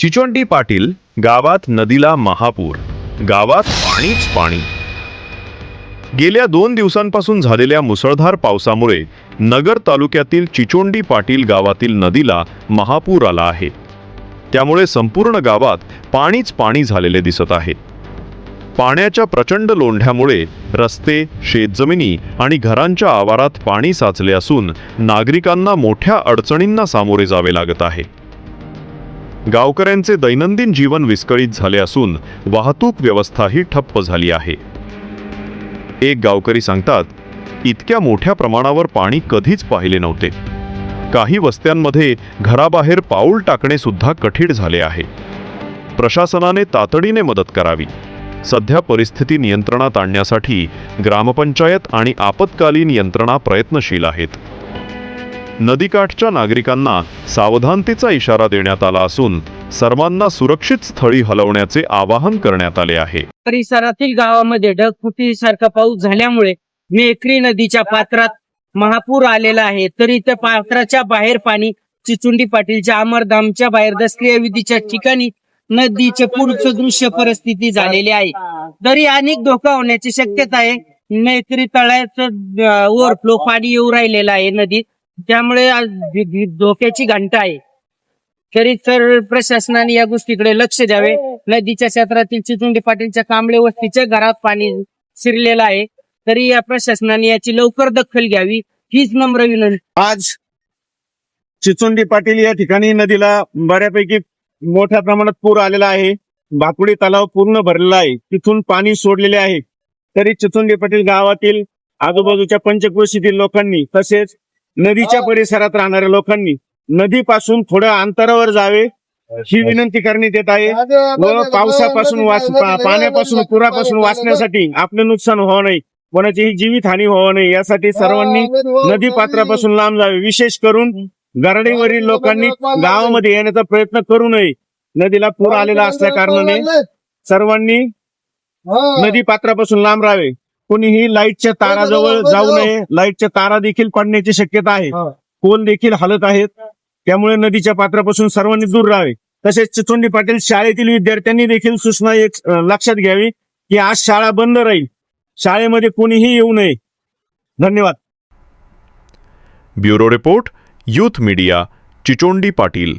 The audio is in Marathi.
चिचोंडी पाटील गावात नदीला महापूर गावात पाणीच पाणी. गेल्या दोन दिवसांपासून झालेल्या मुसळधार पावसामुळे नगर तालुक्यातील चिचोंडी पाटील गावातील नदीला महापूर आला आहे. त्यामुळे संपूर्ण गावात पाणीच पाणी झालेले दिसत आहे. पाण्याच्या प्रचंड लोंढ्यामुळे रस्ते शेतजमिनी आणि घरांच्या आवारात पाणी साचले असून नागरिकांना मोठ्या अडचणींना सामोरे जावे लागत आहे. गावकऱ्यांचे दैनंदिन जीवन विस्कळीत झाले असून वाहतूक व्यवस्थाही ठप्प झाली आहे. एक गावकरी सांगतात इतक्या मोठ्या प्रमाणावर पाणी कधीच पाहिले नव्हते. काही वस्त्यांमध्ये घराबाहेर पाऊल टाकणे सुद्धा कठीण झाले आहे. प्रशासनाने तातडीने मदत करावी. सध्या परिस्थिती नियंत्रणात आणण्यासाठी ग्रामपंचायत आणि आपत्कालीन यंत्रणा प्रयत्नशील आहेत. नदीकाठच्या नागरिकांना सावधानतेचा इशारा देण्यात आला असून सर्वांना सुरक्षित स्थळी हलवण्याचे आवाहन करण्यात आले आहे. परिसरातील गावामध्ये ढगफुटीसारखा पाऊस झाल्यामुळे मेखरी नदीच्या पात्रात महापूर आलेला आहे. तरी त्या पात्राच्या बाहेर पाणी चिचुंडी पाटीलच्या अमरधामच्या बाहेर दसक्रिया विधीच्या ठिकाणी नदीचे पुढचं दृश्य परिस्थिती झालेली आहे. तरी अनेक धोका होण्याची शक्यता आहे. मेखरी तळ्याचं ओव्हरफ्लो पाणी येऊ राहिलेलं आहे नदीत. त्यामुळे आज धि- धि- धोक्याची घंटा आहे तरी तर प्रशासनाने या गोष्टीकडे लक्ष द्यावे. नदीच्या क्षेत्रातील चिचुंडी पाटीलच्या कांबळे वस्तीच्या घरात पाणी शिरलेलं आहे तरी या प्रशासनाने याची लवकर दखल घ्यावी हीच नम्र विनंती. आज चिचुंडी पाटील या ठिकाणी नदीला बऱ्यापैकी मोठ्या प्रमाणात पूर आलेला आहे. बाकुडी तलाव पूर्ण भरलेला आहे. तिथून पाणी सोडलेले आहे. तरी चिचुंडी पाटील गावातील आजूबाजूच्या पंचक्रोशीतील लोकांनी तसेच नदीच्या परिसरात राहणाऱ्या लोकांनी नदीपासून थोड्या अंतरावर जावे ही विनंती करण्यात येत आहे. व पावसापासून वाच पाण्यापासून पुरापासून वाचण्यासाठी आपले नुकसान होऊ नये कोणाचीही जीवित हानी होऊ नये यासाठी सर्वांनी नदी पात्रापासून लांब जावे. विशेष करून गरडीवरील लोकांनी गावामध्ये येण्याचा प्रयत्न करू नये. नदीला पूर आलेला असल्या कारणाने सर्वांनी नदी पात्रापासून लांब राहावे. कोणीही लाईटच्या ताराजवळ जाऊ नये. लाईटच्या तारा देखील पडण्याची शक्यता आहे. पोल देखील हलत आहेत. त्यामुळे नदीच्या पात्रापासून सर्वांनी दूर राहावे. तसेच चिचोंडी पाटील शाळेतील विद्यार्थ्यांनी देखील सूचना एक लक्षात घ्यावी की आज शाळा बंद राहील. शाळेमध्ये कोणीही येऊ नये. धन्यवाद. Bureau report youth media Chichondi Patil.